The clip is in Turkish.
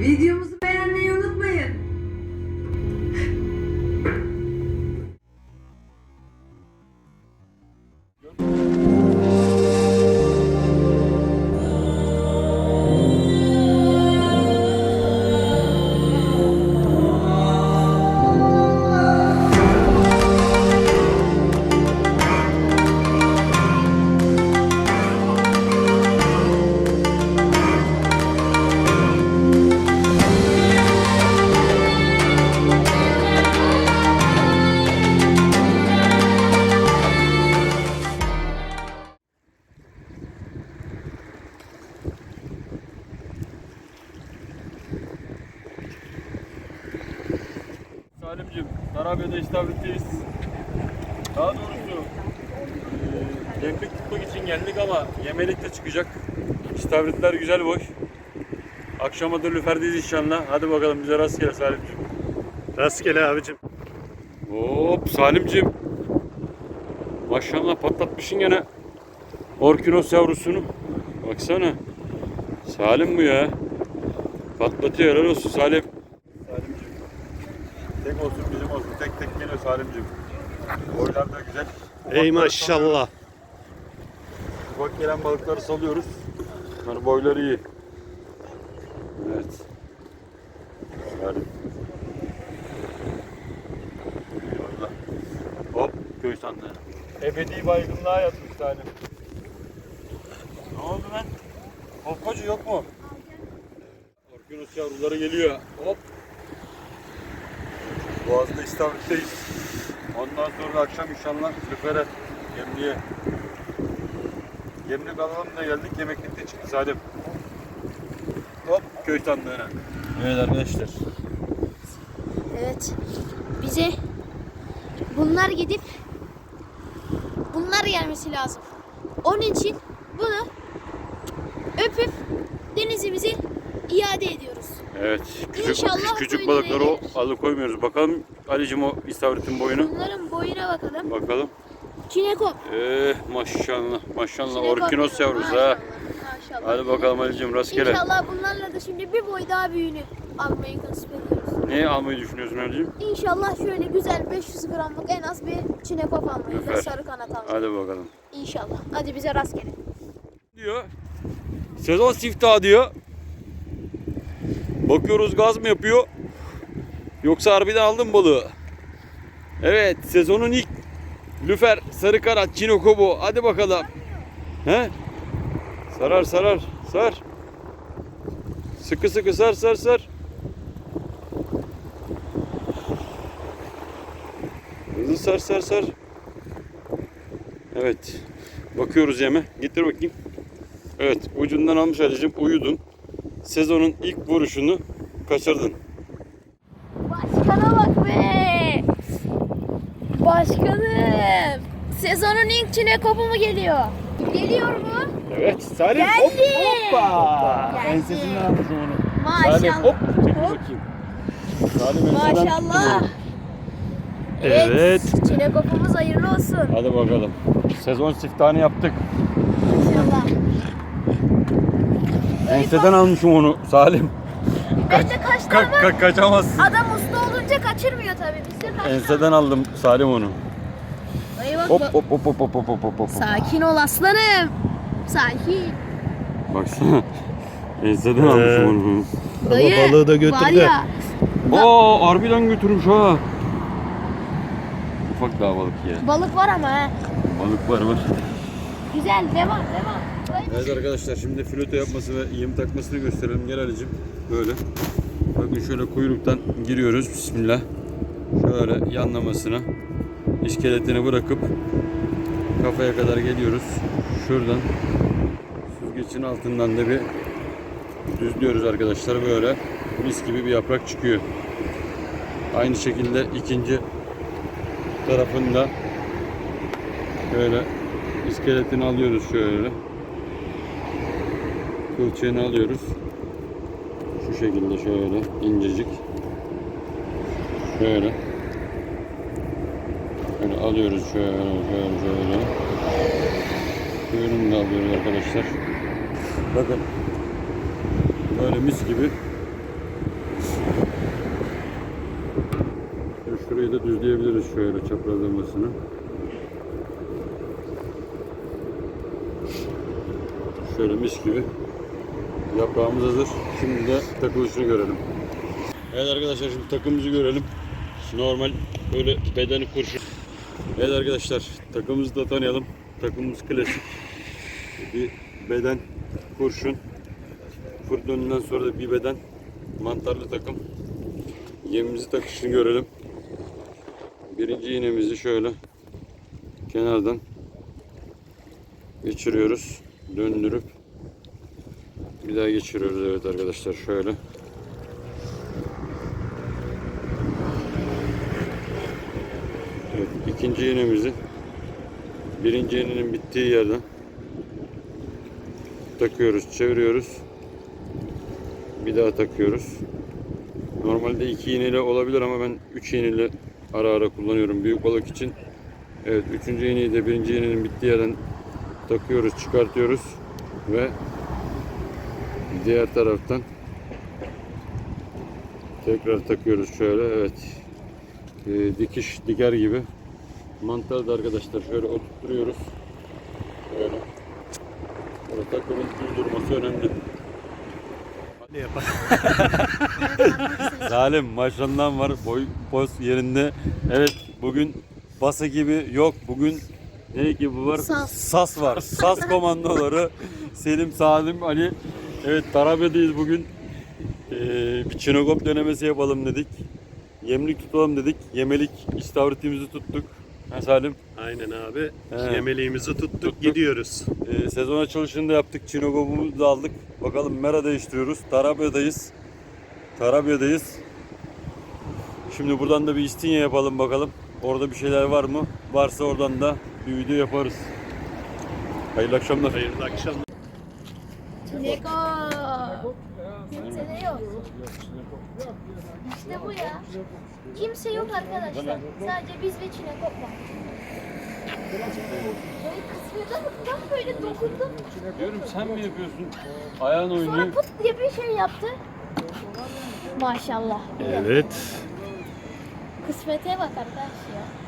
Videomuzu Tarabya'da istavritteyiz. Daha doğrusu e, yemlik tutmak için geldik ama yemelik de çıkacak. İstavritler güzel boş. Akşama da lüferdeyiz inşallah. Hadi bakalım bize rastgele Salimciğim. Rastgele abicim. Hop Salimciğim. Maşallah patlatmışsın gene. Orkinos yavrusunu. Baksana. Salim bu ya. Patlatıyor helal olsun Salim. Tek olsun bizim olsun. Tek tek geliyor Salimciğim. Boylar da güzel. Ey Ufakları maşallah. Ufak gelen balıkları salıyoruz. Yani boyları iyi. Evet. Salim. Eyvallah. Hop köy sandığı. Ebedi baygınlığa yatmış Salim. Ne oldu lan? Hoppacı yok mu? Orkinos yavruları geliyor. Hop. Boğaz'da istavritteyiz. Ondan sonra da akşam inşallah lüfere, yemliğe. Yemlik alalım da geldik yemeklikte çıktı Salim. Hop köy sandığına. Evet arkadaşlar. Evet. Bize bunlar gidip bunlar gelmesi lazım. Onun için bunu öpüp denizimizi iade ediyoruz. Evet. Küçük, İnşallah küçük balıkları o alıkoymuyoruz. Bakalım Ali'cim o istavritin boyunu. Bunların boyuna bakalım. Bakalım. Çinekop. Eh maşallah maşallah Çinekop. orkinos yavrusu ha. Maşallah. Hadi bakalım Ali'cim rastgele. İnşallah bunlarla da şimdi bir boy daha büyüğünü almayı nasip ediyoruz. Ne almayı düşünüyorsun Ali'cim? İnşallah şöyle güzel 500 gramlık en az bir çinekop almayı Lüfer. ve sarı kanat almayı. Hadi bakalım. İnşallah. Hadi bize rastgele. diyor. Sezon siftahı diyor. Bakıyoruz gaz mı yapıyor? Yoksa harbiden aldın mı balığı? Evet sezonun ilk lüfer, sarı kanat, çinoko bu. Hadi bakalım. He? Sarar sarar sar. Sıkı sıkı sar sar sar. Hızlı sar sar sar. Evet. Bakıyoruz yeme. Getir bakayım. Evet ucundan almış Ali'cim uyudun. Sezonun ilk vuruşunu kaçırdın. Başkana bak be. Başkanım. Sezonun ilk çinekopu mu geliyor? Geliyor mu? Evet Salim Geldi. hoppa. Geldi. Ensesinden almışım onu. Salim Maşallah. hop çekil Hop. bakayım. Salim enseden Maşallah. tuttu. Evet. Çinekopumuz hayırlı olsun. Hadi bakalım. Sezon siftahını yaptık. İnşallah. Enseden almışım onu Salim. Ben de kaçtı Ka- ama ka- kaçamazsın. adam usta olunca kaçırmıyor tabii. Biz de kaçtı. Enseden aldım Salim onu. Ay bak, Hop bak. hop hop hop hop hop hop hop. hop. Sakin ol aslanım. Sakin. Baksana. Enseden almışım onu. Ama balığı da götürdü. Var ya. Aa harbiden götürmüş ha. Ufak daha balık ya. Balık var ama ha. Balık var var. Güzel devam devam. Evet arkadaşlar şimdi flöte yapması ve yem takmasını gösterelim. Gel Ali'cim. Böyle. Bakın şöyle kuyruktan giriyoruz. Bismillah. Şöyle yanlamasına. iskeletini bırakıp kafaya kadar geliyoruz. Şuradan süzgecin altından da bir düzlüyoruz arkadaşlar. Böyle mis gibi bir yaprak çıkıyor. Aynı şekilde ikinci tarafında böyle iskeletini alıyoruz şöyle kılçığını alıyoruz. Şu şekilde şöyle incecik. Şöyle. Şöyle alıyoruz şöyle şöyle şöyle. Kuyruğunu da alıyoruz arkadaşlar. Bakın. Böyle mis gibi. Şurayı da düzleyebiliriz şöyle çaprazlamasını. Şöyle mis gibi Yaprağımız hazır. Şimdi de takılışını görelim. Evet arkadaşlar şimdi takımımızı görelim. Normal böyle bedeni kurşun. Evet arkadaşlar takımımızı da tanıyalım. Takımımız klasik. Bir beden kurşun. Fır dönünden sonra da bir beden mantarlı takım. Yemimizi takışını görelim. Birinci iğnemizi şöyle kenardan geçiriyoruz. Döndürüp bir daha geçiriyoruz evet arkadaşlar şöyle. Evet, ikinci iğnemizi birinci iğnenin bittiği yerden takıyoruz, çeviriyoruz. Bir daha takıyoruz. Normalde iki iğneyle olabilir ama ben üç iğneyle ara ara kullanıyorum büyük balık için. Evet, üçüncü iğneyi de birinci iğnenin bittiği yerden takıyoruz, çıkartıyoruz ve diğer taraftan tekrar takıyoruz şöyle. Evet, Ee, dikiş diker gibi. Mantarı da arkadaşlar şöyle oturtuyoruz. Böyle. Burada takımın düz durması önemli. Zalim maşallah var. Boy poz yerinde. Evet bugün bası gibi yok. Bugün ne gibi var? Sas. var. Sas komandoları Selim, Salim, Ali. Evet Tarabya'dayız bugün. Ee, bir çinokop denemesi yapalım dedik. Yemlik tutalım dedik. Yemelik istavritimizi tuttuk. Ha Salim? Aynen abi. He. Yemeliğimizi tuttuk, Tuttuk. gidiyoruz. Ee, sezon açılışını da yaptık. Çinokopumuzu da aldık. Bakalım mera değiştiriyoruz. Tarabya'dayız. Tarabya'dayız. Şimdi buradan da bir istinye yapalım bakalım. Orada bir şeyler var mı? Varsa oradan da bir video yaparız. Hayırlı akşamlar. Hayırlı akşamlar. Çileko. Kimse de yok. İşte bu ya. Kimse yok arkadaşlar. Sadece biz ve Çileko var. Böyle bak böyle dokundum. Diyorum sen mi yapıyorsun? Ayağın Sonra oynuyor. pıt diye bir şey yaptı. Maşallah. Evet. Kısmete bak arkadaş ya.